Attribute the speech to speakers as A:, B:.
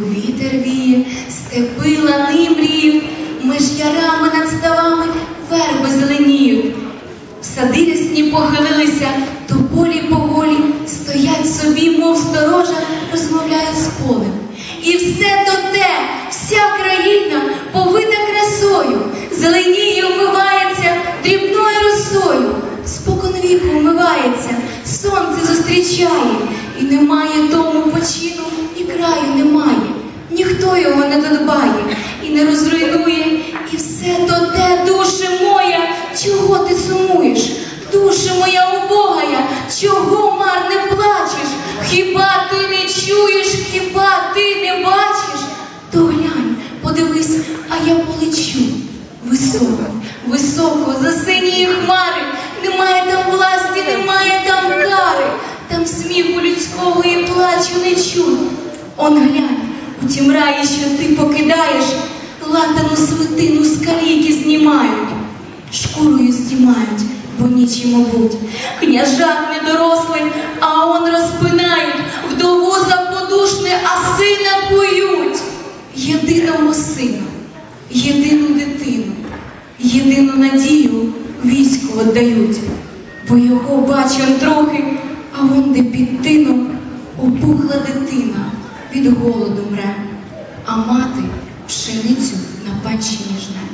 A: Вітер віє, степи лани мріють, меж ярами над ставами верби зеленіють. Сади рясні похилилися, тополі поволі стоять собі, мов сторожа, розмовляють з полем. І все то те, вся країна повита красою, зеленіє, умивається дрібною росою, спокон віку умивається, сонце зустрічає, і немає тому почину, і краю немає. Його не додбає і не розруйнує, і все то те, душе моя, чого ти сумуєш? Душе моя убогая, чого марне плачеш? Хіба ти не чуєш, хіба ти не бачиш? То глянь, подивись, а я полечу. Високо, високо, за сині хмари, немає там власті, немає там кари, там сміху людського і плачу не чую. Он глянь, у тім раї, що ти покидаєш, латану свитину з каліки знімають, шкурою знімають, бо нічі, мабуть, княжак недорослий, а он розпинають, вдову за подушне, а сина кують. Єдиного сина, єдину дитину, єдину надію війську віддають, бо його бачу трохи, а вон де під тином опухла дитина від голоду мре, а мати пшеницю на панчині жне.